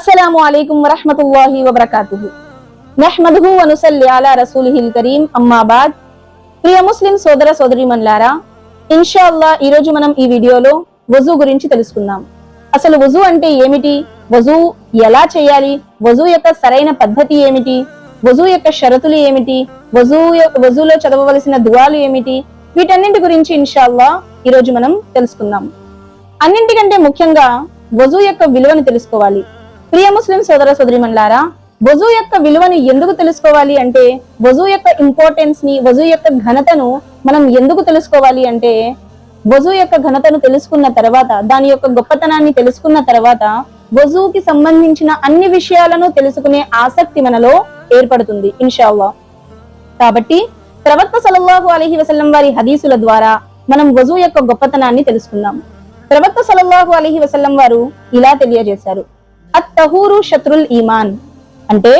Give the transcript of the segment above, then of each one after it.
అస్సలం అయికం వరహమతుల్లాహి వబర్కాతు నహ్మదుహు అనుసల్లి అలా రసూలిహిల్ కరీం అమ్మాబాద్ ప్రియ ముస్లిం సోదర సోదరీమన్లారా ఇన్షాల్లా ఈరోజు మనం ఈ వీడియోలో వజూ గురించి తెలుసుకుందాం. అసలు వజూ అంటే ఏమిటి? వజూ ఎలా చేయాలి? వజూ యొక్క సరైన పద్ధతి ఏమిటి? వజూ యొక్క షరతులు ఏమిటి? వజూ వజూలో చదవవలసిన దువాలు ఏమిటి? వీటన్నింటి గురించి ఇన్షాల్లా ఈ రోజు మనం తెలుసుకుందాం. అన్నింటికంటే ముఖ్యంగా వజూ యొక్క విలువను తెలుసుకోవాలి. ప్రియ ముస్లిం సోదర సోదరిమన్లారా వజు యొక్క విలువను ఎందుకు తెలుసుకోవాలి అంటే వజు యొక్క ఇంపార్టెన్స్ని వజు యొక్క ఘనతను మనం ఎందుకు తెలుసుకోవాలి అంటే వజు యొక్క ఘనతను తెలుసుకున్న తర్వాత దాని యొక్క గొప్పతనాన్ని తెలుసుకున్న తర్వాత వజుకి సంబంధించిన అన్ని విషయాలను తెలుసుకునే ఆసక్తి మనలో ఏర్పడుతుంది ఇన్షాల్లా కాబట్టి ప్రవక్త సలల్లాహు అలహి వసల్లం వారి హదీసుల ద్వారా మనం వజు యొక్క గొప్పతనాన్ని తెలుసుకుందాం. ప్రవక్త సలల్లాహు అలహి వసల్లం వారు ఇలా తెలియజేశారు. అత్తహూరు శత్రుల్ ఈమాన్. అంటే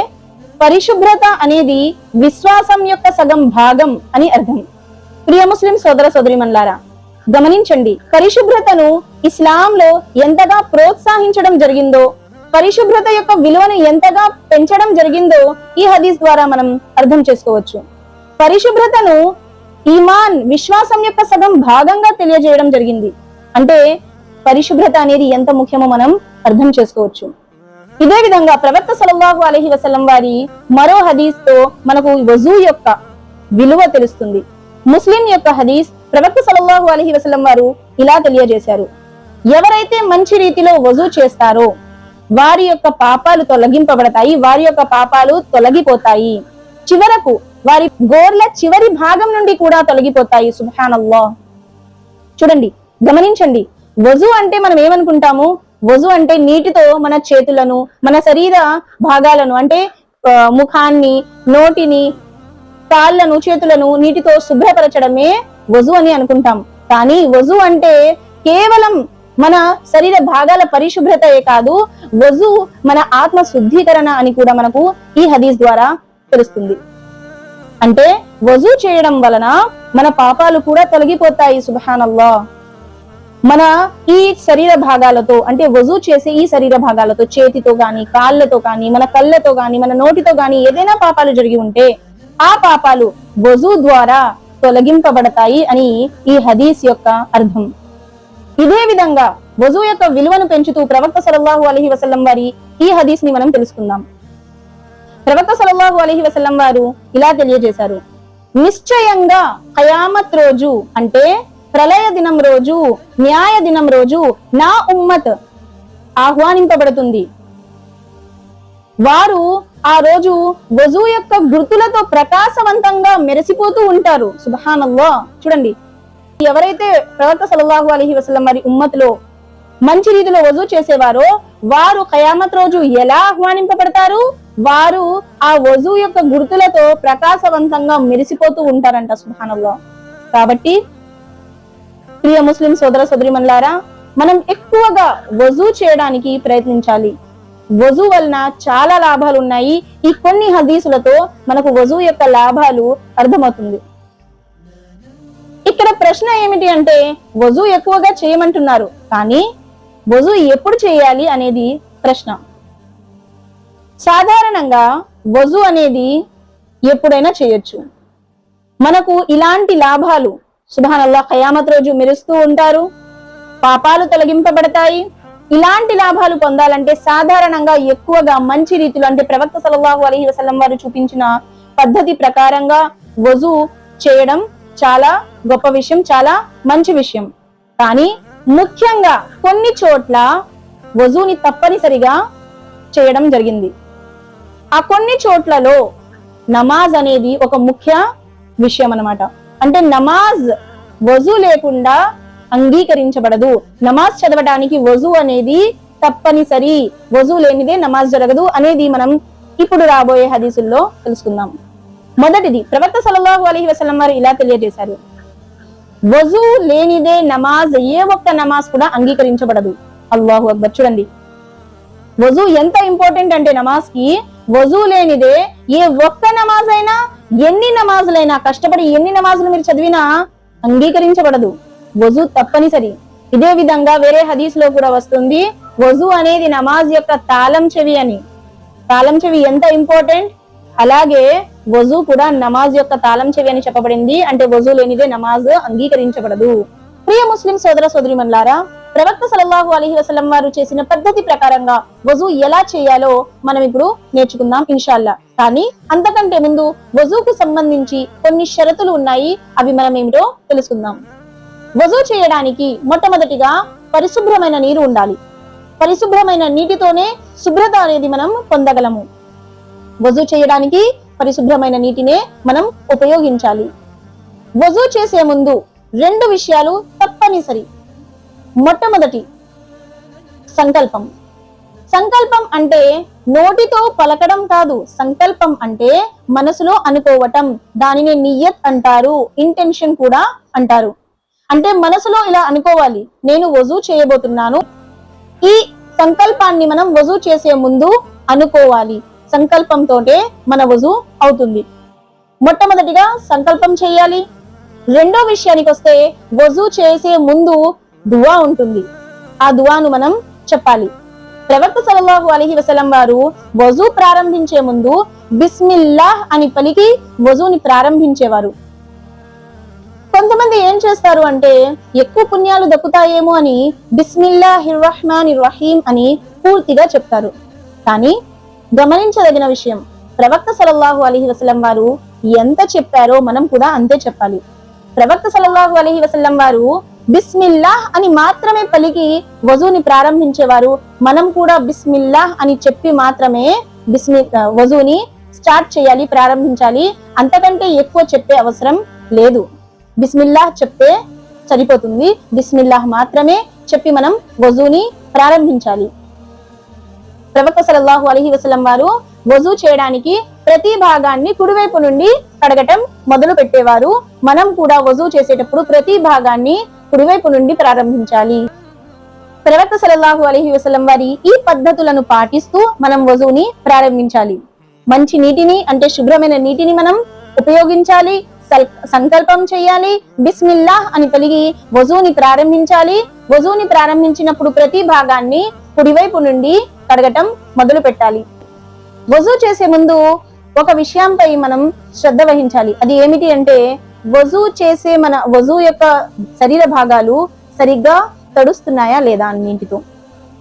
పరిశుభ్రత అనేది విశ్వాసం యొక్క సగం భాగం అని అర్థం. ప్రియ ముస్లిం సోదర సోదరిమన్లారా గమనించండి పరిశుభ్రతను ఇస్లాంలో ఎంతగా ప్రోత్సహించడం జరిగిందో పరిశుభ్రత యొక్క విలువను ఎంతగా పెంచడం జరిగిందో ఈ హదీస్ ద్వారా మనం అర్థం చేసుకోవచ్చు. పరిశుభ్రతను ఈమాన్ విశ్వాసం యొక్క సగం భాగంగా తెలియజేయడం జరిగింది. అంటే పరిశుభ్రత అనేది ఎంత ముఖ్యమో మనం అర్థం చేసుకోవచ్చు. ఇదే విధంగా ప్రవక్త సల్లల్లాహు అలహి వసలం వారి మరో హదీస్తో మనకు వజూ యొక్క విలువ తెలుస్తుంది. ముస్లిం యొక్క హదీస్ ప్రవక్త సల్లల్లాహు అలహి వసలం వారు ఇలా తెలియజేశారు. ఎవరైతే మంచి రీతిలో వజూ చేస్తారో వారి యొక్క పాపాలు తొలగింపబడతాయి వారి యొక్క పాపాలు తొలగిపోతాయి. చివరకు వారి గోర్ల చివరి భాగం నుండి కూడా తొలగిపోతాయి సుభానల్లా చూడండి గమనించండి. వజు అంటే మనం ఏమనుకుంటాము? వజు అంటే నీటితో మన చేతులను మన శరీర భాగాలను అంటే ముఖాన్ని నోటిని కాళ్ళను చేతులను నీటితో శుభ్రపరచడమే వజు అని అనుకుంటాం. కానీ వజు అంటే కేవలం మన శరీర భాగాల పరిశుభ్రతయే కాదు వజు మన ఆత్మ శుద్ధీకరణ అని కూడా మనకు ఈ హదీస్ ద్వారా తెలుస్తుంది. అంటే వజు చేయడం వలన మన పాపాలు కూడా తొలగిపోతాయి సుబహానల్లా మన ఈ శరీర భాగాలతో అంటే వజూ చేసే ఈ శరీర భాగాలతో చేతితో గాని కాళ్ళతో గాని మన కళ్ళతో గాని మన నోటితో గాని ఏదైనా పాపాలు జరిగి ఉంటే ఆ పాపాలు వజూ ద్వారా తొలగింపబడతాయి అని ఈ హదీస్ యొక్క అర్థం. ఇదే విధంగా వజూ యొక్క విలువను పెంచుతూ ప్రవక్త సలల్లాహు అలహి వసల్లం వారి ఈ హదీస్ని మనం తెలుసుకుందాం. ప్రవక్త సలల్లాహు అలహి వసల్లం వారు ఇలా తెలియజేశారు. నిశ్చయంగా ఖయామత్ రోజు అంటే ప్రళయ దినం రోజు న్యాయ దినం రోజు నా ఉమ్మత్ ఆహ్వానింపబడుతుంది. వారు ఆ రోజు వజూ యొక్క గుర్తులతో ప్రకాశవంతంగా మెరిసిపోతూ ఉంటారు. సుబహానల్లా చూడండి. ఎవరైతే ప్రవక్త సల్లల్లాహు అలహి వసలం వారి ఉమ్మతిలో మంచి రీతిలో వజూ చేసేవారో వారు ఖయామత్ రోజు ఎలా ఆహ్వానింపబడతారు? వారు ఆ వజూ యొక్క గుర్తులతో ప్రకాశవంతంగా మెరిసిపోతూ ఉంటారంట సుభానంలో కాబట్టి ప్రియ ముస్లిం సోదర సోదరిమన్లారా మనం ఎక్కువగా వజూ చేయడానికి ప్రయత్నించాలి. వజూ వలన చాలా లాభాలు ఉన్నాయి. ఈ కొన్ని హదీసులతో మనకు వజూ యొక్క లాభాలు అర్థమవుతుంది. ఇక్కడ ప్రశ్న ఏమిటి అంటే వజూ ఎక్కువగా చేయమంటున్నారు. కానీ వజూ ఎప్పుడు చేయాలి అనేది ప్రశ్న. సాధారణంగా వజు అనేది ఎప్పుడైనా చేయొచ్చు. మనకు ఇలాంటి లాభాలు సుభానల్లా ఖయామత్ రోజు మెరుస్తూ ఉంటారు. పాపాలు తొలగింపబడతాయి. ఇలాంటి లాభాలు పొందాలంటే సాధారణంగా ఎక్కువగా మంచి రీతిలో అంటే ప్రవక్త సల్లల్లాహు అలీ వసలం వారు చూపించిన పద్ధతి ప్రకారంగా వజు చేయడం చాలా గొప్ప విషయం చాలా మంచి విషయం. కానీ ముఖ్యంగా కొన్ని చోట్ల వజుని తప్పనిసరిగా చేయడం జరిగింది. ఆ కొన్ని చోట్లలో నమాజ్ అనేది ఒక ముఖ్య విషయం అన్నమాట అంటే నమాజ్ వజు లేకుండా అంగీకరించబడదు. నమాజ్ చదవడానికి వజు అనేది తప్పనిసరి. వజు లేనిదే నమాజ్ జరగదు అనేది మనం ఇప్పుడు రాబోయే హదీసుల్లో తెలుసుకుందాం. మొదటిది ప్రవక్త సల్లల్లాహు అలీ వసలం వారు ఇలా తెలియజేశారు. వజు లేనిదే నమాజ్ ఏ ఒక్క నమాజ్ కూడా అంగీకరించబడదు. అల్లాహు అక్బర్ చూడండి. వజు ఎంత ఇంపార్టెంట్ అంటే నమాజ్కి వజు లేనిదే ఏ ఒక్క నమాజ్ అయినా ఎన్ని నమాజులైనా కష్టపడి ఎన్ని నమాజులు మీరు చదివినా అంగీకరించబడదు. వజు తప్పనిసరి. ఇదే విధంగా వేరే హదీస్లో కూడా వస్తుంది వజు అనేది నమాజ్ యొక్క తాళం చెవి అని. తాళం చెవి ఎంత ఇంపార్టెంట్ అలాగే వజు కూడా నమాజ్ యొక్క తాళం చెవి అని చెప్పబడింది అంటే వజు లేనిదే నమాజ్ అంగీకరించబడదు. ప్రియ ముస్లిం సోదర సోదరి మల్లారా ప్రవక్త సలల్లాహు అలీ వసలం వారు చేసిన పద్ధతి ప్రకారంగా వజు ఎలా చేయాలో మనం ఇప్పుడు నేర్చుకుందాం ఇన్షాల్లా. కానీ అంతకంటే ముందు వజుకు సంబంధించి కొన్ని షరతులు ఉన్నాయి. అవి మనం ఏమిటో తెలుసుకుందాం. వజు చేయడానికి మొట్టమొదటిగా పరిశుభ్రమైన నీరు ఉండాలి. పరిశుభ్రమైన నీటితోనే శుభ్రత అనేది మనం పొందగలము. వజు చేయడానికి పరిశుభ్రమైన నీటినే మనం ఉపయోగించాలి. వజు చేసే ముందు రెండు విషయాలు తప్పనిసరి. మొట్టమొదటి సంకల్పం. సంకల్పం అంటే నోటితో పలకడం కాదు. సంకల్పం అంటే మనసులో అనుకోవటం. దానిని నియత్ అంటారు. ఇంటెన్షన్ కూడా అంటారు. అంటే మనసులో ఇలా అనుకోవాలి. నేను వజూ చేయబోతున్నాను. ఈ సంకల్పాన్ని మనం వజూ చేసే ముందు అనుకోవాలి. సంకల్పంతోటే మన వజూ అవుతుంది. మొట్టమొదటిగా సంకల్పం చేయాలి. రెండో విషయానికి వస్తే వజూ చేసే ముందు దువా ఉంటుంది. ఆ దువాను మనం చెప్పాలి. ప్రవక్త సలల్లాహు అలహి వసలం వారు వజూ ప్రారంభించే ముందు బిస్మిల్లాహ్ అని పలికి వజూని ప్రారంభించేవారు. కొంతమంది ఏం చేస్తారు అంటే ఎక్కువ పుణ్యాలు దక్కుతాయేమో అని బిస్మిల్లాహిర్ రహమాన్ రహీం అని పూర్తిగా చెప్తారు. కానీ గమనించదగిన విషయం ప్రవక్త సలల్లాహు అలహి వసలం వారు ఎంత చెప్పారో మనం కూడా అంతే చెప్పాలి. ప్రవక్త సలల్లాహు అలహి వసల్లం వారు బిస్మిల్లాహ్ అని మాత్రమే పలికి వజూని ప్రారంభించేవారు. మనం కూడా బిస్మిల్లాహ్ అని చెప్పి మాత్రమే బిస్మి వజూని స్టార్ట్ చేయాలి ప్రారంభించాలి. అంతకంటే ఎక్కువ చెప్పే అవసరం లేదు. బిస్మిల్లాహ్ చెప్తే సరిపోతుంది. బిస్మిల్లాహ్ మాత్రమే చెప్పి మనం వజూని ప్రారంభించాలి. ప్రవక్త సలల్లాహు అలహి వసలం వారు వజూ చేయడానికి ప్రతి భాగాన్ని కుడివైపు నుండి కడగటం మొదలు పెట్టేవారు. మనం కూడా వజూ చేసేటప్పుడు ప్రతి భాగాన్ని కుడివైపు నుండి ప్రారంభించాలి. ప్రవక్త సలల్లాహు అలైహి వసలం వారి ఈ పద్ధతులను పాటిస్తూ మనం వజువుని ప్రారంభించాలి. మంచి నీటిని అంటే శుభ్రమైన నీటిని మనం ఉపయోగించాలి. సంకల్పం చేయాలి. బిస్మిల్లాహ్ అని పలిగి వజూని ప్రారంభించాలి. వజూని ప్రారంభించినప్పుడు ప్రతి భాగాన్ని కుడివైపు నుండి కడగటం మొదలు పెట్టాలి వజూ చేసే ముందు ఒక విషయంపై మనం శ్రద్ధ వహించాలి. అది ఏమిటి అంటే వజూ చేసే మన వజూ యొక్క శరీర భాగాలు సరిగ్గా తడుస్తున్నాయా లేదా అని నీటితో.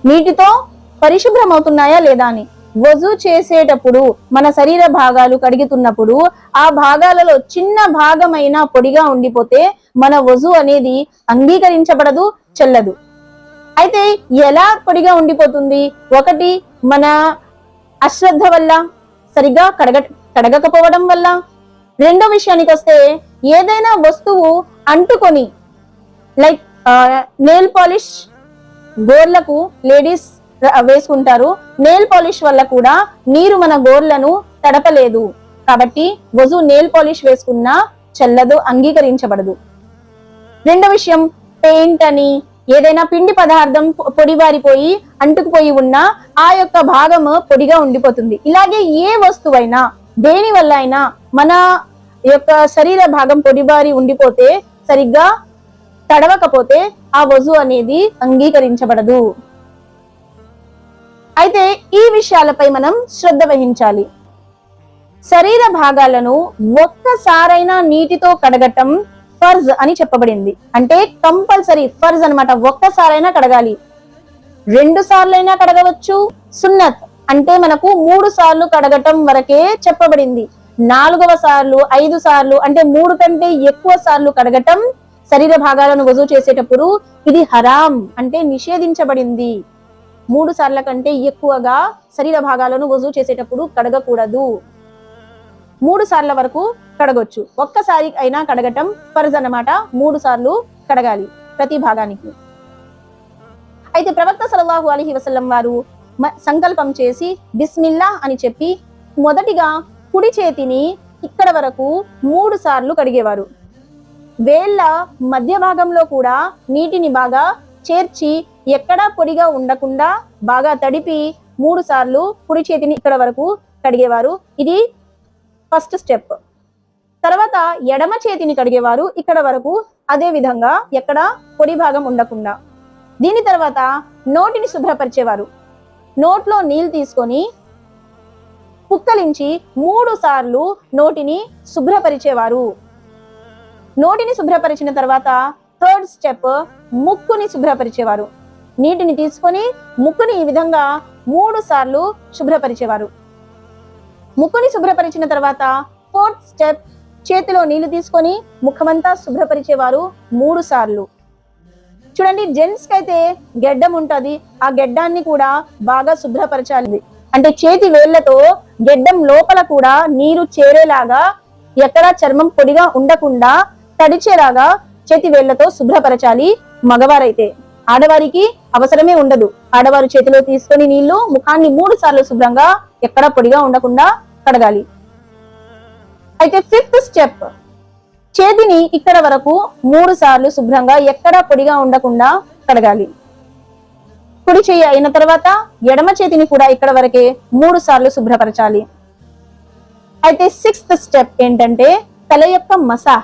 నీటితో పరిశుభ్రం అవుతున్నాయా లేదా అని. వజూ చేసేటప్పుడు మన శరీర భాగాలు కడుగుతున్నప్పుడు ఆ భాగాలలో చిన్న భాగమైన పొడిగా ఉండిపోతే మన వజు అనేది అంగీకరించబడదు చెల్లదు. అయితే ఎలా పొడిగా ఉండిపోతుంది? ఒకటి మన అశ్రద్ధ వల్ల. సరిగా కడగ కడగకపోవడం వల్ల? రెండో విషయానికి వస్తే ఏదైనా వస్తువు అంటుకొని లైక్ నెయిల్ పాలిష్ గోర్లకు లేడీస్ వేసుకుంటారు. నెయిల్ పాలిష్ వల్ల కూడా నీరు మన గోర్లను తడపలేదు. కాబట్టి వజు నెయిల్ పాలిష్ వేసుకున్నా చల్లదు అంగీకరించబడదు. రెండో విషయం పెయింట్ అని ఏదైనా పిండి పదార్థం పొ- పొడిబారిపోయి అంటుకుపోయి ఉన్నా ఆ యొక్క భాగం పొడిగా ఉండిపోతుంది. ఇలాగే ఏ వస్తువైనా దేని వల్ల అయినా మన యొక్క శరీర భాగం పొడిబారి ఉండిపోతే సరిగ్గా తడవకపోతే ఆ వజు అనేది అంగీకరించబడదు. అయితే ఈ విషయాలపై మనం శ్రద్ధ వహించాలి. శరీర భాగాలను ఒక్కసారైనా నీటితో కడగటం ఫర్జ్ అని చెప్పబడింది. అంటే కంపల్సరీ ఫర్జ్ అన్నమాట. ఒక్కసారైనా కడగాలి. రెండు సార్లైనా కడగవచ్చు. సున్నత్ అంటే మనకు మూడు సార్లు కడగటం వరకే చెప్పబడింది. నాలుగవ సార్లు ఐదు సార్లు అంటే మూడు కంటే ఎక్కువ సార్లు కడగటం శరీర భాగాలను వజూ చేసేటప్పుడు ఇది హరాం అంటే నిషేధించబడింది. మూడు సార్ల కంటే ఎక్కువగా శరీర భాగాలను వజూ చేసేటప్పుడు కడగకూడదు. మూడు సార్ల వరకు కడగొచ్చు. ఒక్కసారి అయినా కడగటం ఫర్జ్ అన్నమాట. మూడు సార్లు కడగాలి ప్రతి భాగానికి. అయితే ప్రవక్త సల్లల్లాహు అలైహి వసల్లం వారు మ- సంకల్పం చేసి బిస్మిల్లా అని చెప్పి మొదటిగా కుడి చేతిని ఇక్కడ వరకు మూడు సార్లు కడిగేవారు. వేళ్ళ మధ్య భాగంలో కూడా నీటిని బాగా చేర్చి ఎక్కడా పొడిగా ఉండకుండా బాగా తడిపి మూడు సార్లు కుడి చేతిని ఇక్కడ వరకు కడిగేవారు. ఇది ఫస్ట్ స్టెప్. తర్వాత ఎడమ చేతిని కడిగేవారు. ఇక్కడ వరకు అదే విధంగా ఎక్కడ పొడి భాగం ఉండకుండా. దీని తర్వాత నోటిని శుభ్రపరిచేవారు. నోట్లో నీళ్ళు తీసుకొని పుక్కలించి మూడు సార్లు నోటిని శుభ్రపరిచేవారు. నోటిని శుభ్రపరిచిన తర్వాత థర్డ్ స్టెప్ ముక్కుని శుభ్రపరిచేవారు. నీటిని తీసుకొని ముక్కుని ఈ విధంగా మూడు సార్లు శుభ్రపరిచేవారు. ముక్కుని శుభ్రపరిచిన తర్వాత ఫోర్త్ స్టెప్ చేతిలో నీళ్ళు తీసుకొని ముఖమంతా శుభ్రపరిచేవారు మూడు సార్లు. చూడండి జెంట్స్కి అయితే గెడ్డం ఉంటది. ఆ గెడ్డాన్ని కూడా బాగా శుభ్రపరచాలి. అంటే చేతి వేళ్ళతో గెడ్డం లోపల కూడా నీరు చేరేలాగా ఎక్కడా చర్మం పొడిగా ఉండకుండా తడిచేలాగా చేతి వేళ్ళతో శుభ్రపరచాలి మగవారైతే. ఆడవారికి అవసరమే ఉండదు. ఆడవారు చేతిలో తీసుకొని నీళ్ళు ముఖాన్ని మూడు సార్లు శుభ్రంగా ఎక్కడ పొడిగా ఉండకుండా కడగాలి. అయితే ఫిఫ్త్ స్టెప్. చేతిని ఇక్కడ వరకు మూడు సార్లు శుభ్రంగా ఎక్కడా పొడిగా ఉండకుండా కడగాలి. కుడి చేయి అయిన తర్వాత ఎడమ చేతిని కూడా ఇక్కడ వరకే మూడు సార్లు శుభ్రపరచాలి. అయితే సిక్స్త్ స్టెప్ ఏంటంటే తల యొక్క మసా.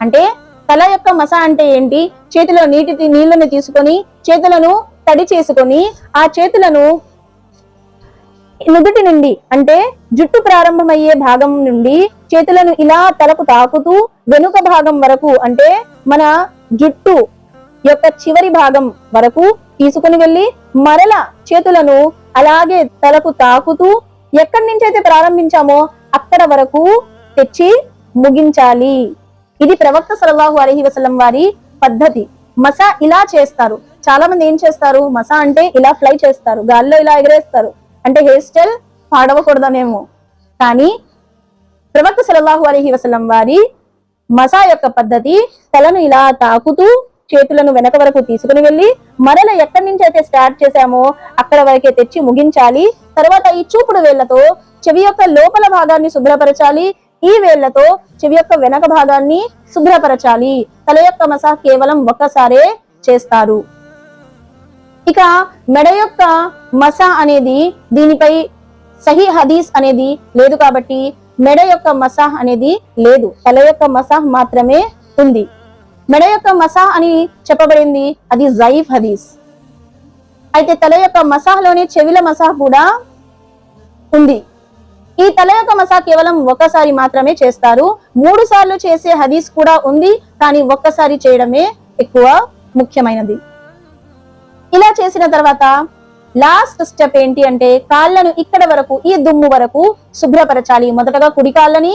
అంటే తల యొక్క మసా అంటే ఏంటి? చేతిలో నీటి నీళ్ళని తీసుకొని చేతులను తడి చేసుకొని ఆ చేతులను నుదుటి నుండి అంటే జుట్టు ప్రారంభమయ్యే భాగం నుండి చేతులను ఇలా తలకు తాకుతూ వెనుక భాగం వరకు అంటే మన జుట్టు యొక్క చివరి భాగం వరకు తీసుకుని వెళ్ళి మరల చేతులను అలాగే తలకు తాకుతూ ఎక్కడి నుంచి అయితే ప్రారంభించామో అక్కడ వరకు తెచ్చి ముగించాలి. ఇది ప్రవక్త సలవాహు అలహి వసలం వారి పద్ధతి. మసా ఇలా చేస్తారు. చాలా మంది ఏం చేస్తారు? మసా అంటే ఇలా ఫ్లై చేస్తారు. గాల్లో ఇలా ఎగరేస్తారు. అంటే హెయిర్ స్టైల్ పాడవకూడదనేమో. కానీ ప్రవక్త సల్లల్లాహు అలైహి వసలం వారి మసా యొక్క పద్ధతి తలను ఇలా తాకుతూ చేతులను వెనక వరకు తీసుకుని వెళ్ళి మరల ఎక్కడి నుంచి అయితే స్టార్ట్ చేశామో అక్కడ వరకే తెచ్చి ముగించాలి. తర్వాత ఈ చూపుడు వేళ్ళతో చెవి యొక్క లోపల భాగాన్ని శుభ్రపరచాలి. ఈ వేళ్ళతో చెవి యొక్క వెనక భాగాన్ని శుభ్రపరచాలి. తల యొక్క మసా కేవలం ఒక్కసారే చేస్తారు. ఇక మెడ యొక్క మసా అనేది దీనిపై సహీ హదీస్ అనేది లేదు కాబట్టి మెడ యొక్క మసాహ్ అనేది లేదు. తల యొక్క మసాహ్ మాత్రమే ఉంది. మెడ యొక్క మసాహ్ అని చెప్పబడింది అది జైఫ్ హదీస్. అయితే తల యొక్క మసాహ్లోనే చెవిల మసాహ్ కూడా ఉంది. ఈ తల యొక్క మసా కేవలం ఒక్కసారి మాత్రమే చేస్తారు. మూడు సార్లు చేసే హదీస్ కూడా ఉంది. కానీ ఒక్కసారి చేయడమే ఎక్కువ ముఖ్యమైనది. ఇలా చేసిన తర్వాత లాస్ట్ స్టెప్ ఏంటి అంటే కాళ్ళను ఇక్కడ వరకు ఈ దుమ్ము వరకు శుభ్రపరచాలి. మొదటగా కుడి కాళ్ళని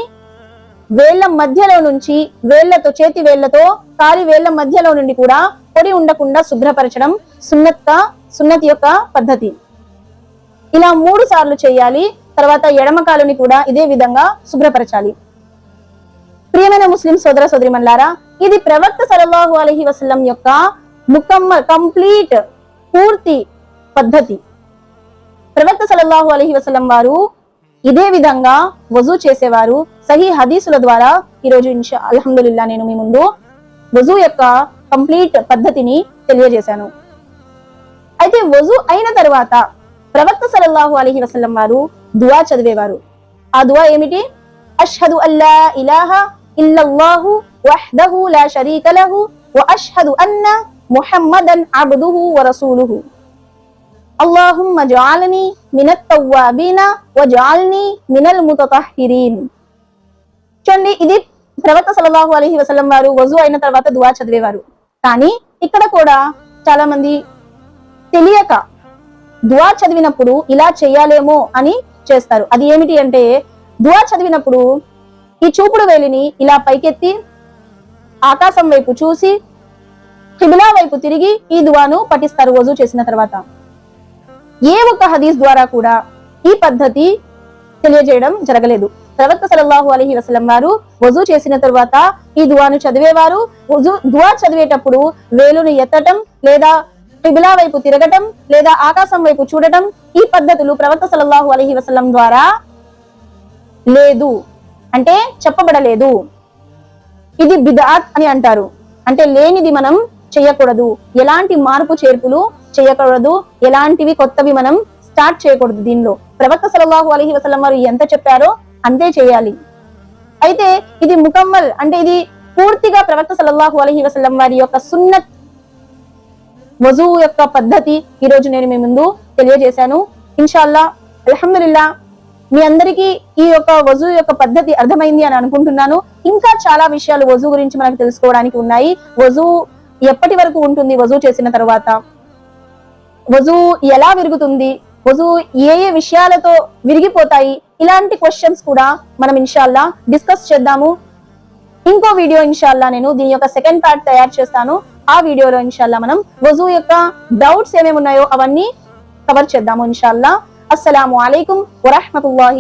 వేళ్ళ మధ్యలో నుంచి వేళ్ళతో చేతి వేళ్ళతో కాలి వేళ్ళ మధ్యలో నుండి కూడా పొడి ఉండకుండా శుభ్రపరచడం సున్నత్త సున్నతి యొక్క పద్ధతి. ఇలా మూడు సార్లు చేయాలి. తర్వాత ఎడమ కాలుని కూడా ఇదే విధంగా శుభ్రపరచాలి. ప్రియమైన ముస్లిం సోదర సోదరిమన్లారా ఇది ప్రవక్త సలవాహు అలహి వసల్లం యొక్క ముకమ్మ కంప్లీట్ పూర్తి పద్ధతి. ప్రవక్త సలల్లాహు అలహి వసలం వారు ఇదే విధంగా వజూ చేసేవారు. సహీ హదీసుల ద్వారా ఈరోజు ఇన్షా అల్హమ్దుల్లా నేను మీ ముందు వజూ యొక్క కంప్లీట్ పద్ధతిని తెలియజేశాను. అయితే వజూ అయిన తర్వాత ప్రవక్త సలల్లాహు అలహి వసలం వారు దువా చదివేవారు. ఆ దువా ఏమిటి? అష్హదు అల్లా ఇలాహ ఇల్లల్లాహు వహ్దహు లా షరీక లహు వ అష్హదు అన్న ముహమ్మదన్ అబ్దుహు వరసూలుహు రసూలుహు అల్లాహుమ్మ జఅల్ని మినత్ తవ్వాబీన వ జఅల్ని మినల్ ముతతహ్హిరీన్ చూడండి ఇది ప్రవక్త సల్లల్లాహు అలైహి వసలం వారు వజు అయిన తర్వాత దువా చదివేవారు కానీ ఇక్కడ కూడా చాలా మంది తెలియక దువా చదివినప్పుడు ఇలా చేయాలేమో అని చేస్తారు అది ఏమిటి అంటే దువా చదివినప్పుడు ఈ చూపుడు వేలిని ఇలా పైకెత్తి ఆకాశం వైపు చూసి కిబిలా వైపు తిరిగి ఈ దువాను పఠిస్తారు వజూ చేసిన తర్వాత. ఏ ఒక్క హదీస్ ద్వారా కూడా ఈ పద్ధతి తెలియజేయడం జరగలేదు. ప్రవక్త సలల్లాహు అలహి వసలం వారు వజూ చేసిన తర్వాత ఈ దువాను చదివేవారు వజూ దువా చదివేటప్పుడు వేలును ఎత్తటం లేదా కిబిలా వైపు తిరగటం లేదా ఆకాశం వైపు చూడటం ఈ పద్ధతులు ప్రవక్త సలల్లాహు అలహి వసలం ద్వారా లేదు. అంటే చెప్పబడలేదు. ఇది బిదాత్ అని అంటారు. అంటే లేనిది మనం చేయకూడదు. ఎలాంటి మార్పు చేర్పులు చేయకూడదు. ఎలాంటివి కొత్తవి మనం స్టార్ట్ చేయకూడదు దీనిలో. ప్రవక్త సలహాహు అలహి వసలం వారు ఎంత చెప్పారో అంతే చేయాలి. అయితే ఇది ముకమ్మల్ అంటే ఇది పూర్తిగా ప్రవక్త సలల్లాహు అలహి వసలం వారి యొక్క సున్నత్ వజూ యొక్క పద్ధతి ఈ రోజు నేను మీ ముందు తెలియజేశాను. ఇన్షాల్లా అల్హమ్దుల్లా మీ అందరికీ ఈ యొక్క వజూ యొక్క పద్ధతి అర్థమైంది అని అనుకుంటున్నాను. ఇంకా చాలా విషయాలు వజూ గురించి మనకు తెలుసుకోవడానికి ఉన్నాయి. వజూ ఎప్పటి వరకు ఉంటుంది వజూ చేసిన తర్వాత? వజూ ఎలా విరుగుతుంది? వజూ ఏ ఏ విషయాలతో విరిగిపోతాయి? ఇలాంటి క్వశ్చన్స్ కూడా మనం ఇన్షాల్లా డిస్కస్ చేద్దాము. ఇంకో వీడియో ఇన్షాల్లా నేను దీని యొక్క సెకండ్ పార్ట్ తయారు చేస్తాను. ఆ వీడియోలో ఇన్షాల్లా మనం వజూ యొక్క డౌట్స్ ఏమేమి ఉన్నాయో అవన్నీ కవర్ చేద్దాము ఇన్షాల్లా. అస్సలాము అలైకుం వరహమతుల్లాహి